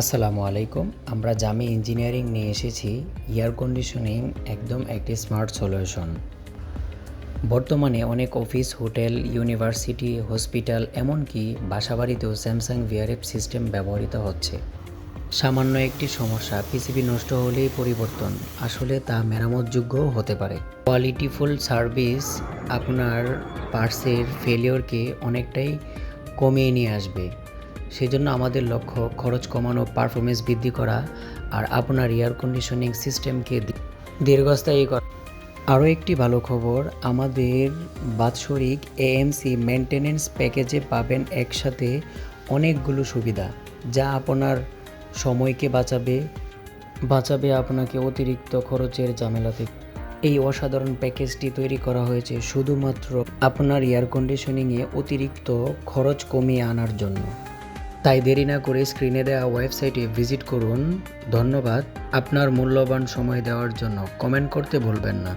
আসসালামু আলাইকুম। আমরা জামি ইঞ্জিনিয়ারিং নিয়ে এসেছি এয়ার কন্ডিশনিং একদম একটি স্মার্ট সলিউশন। বর্তমানে অনেক অফিস, হোটেল, ইউনিভার্সিটি, হসপিটাল, এমনকি বাসাবাড়িতেও স্যামসাং ভিআরএফ সিস্টেম ব্যবহৃত হচ্ছে। সামান্য একটি সমস্যা, পিসিবি নষ্ট হলেই পরিবর্তন। আসলে তা মেরামতযোগ্যও হতে পারে। কোয়ালিটিফুল সার্ভিস আপনার পার্সের ফেলিওরকে অনেকটাই কমিয়ে নিয়ে আসবে। সেজন্য আমাদের লক্ষ্য খরচ কমানো পারফরমেন্স বৃদ্ধি করা আর আপনার এয়ার কন্ডিশনিং সিস্টেমকে দীর্ঘস্থায়ী করা। আরও একটি ভালো খবর, আমাদের বাৎসরিক এএমসি মেনটেনেন্স প্যাকেজে পাবেন একসাথে অনেকগুলো সুবিধা, যা আপনার সময়কে বাঁচাবে বাঁচাবে আপনাকে অতিরিক্ত খরচের ঝামেলা থেকে। এই অসাধারণ প্যাকেজটি তৈরি করা হয়েছে শুধুমাত্র আপনার এয়ার কন্ডিশনিংয়ে অতিরিক্ত খরচ কমিয়ে আনার জন্য। তাই দেরি না করে স্ক্রিনে দেওয়া ওয়েবসাইটে ভিজিট করুন। ধন্যবাদ। আপনার মূল্যবান সময় দেওয়ার জন্য কমেন্ট করতে ভুলবেন না।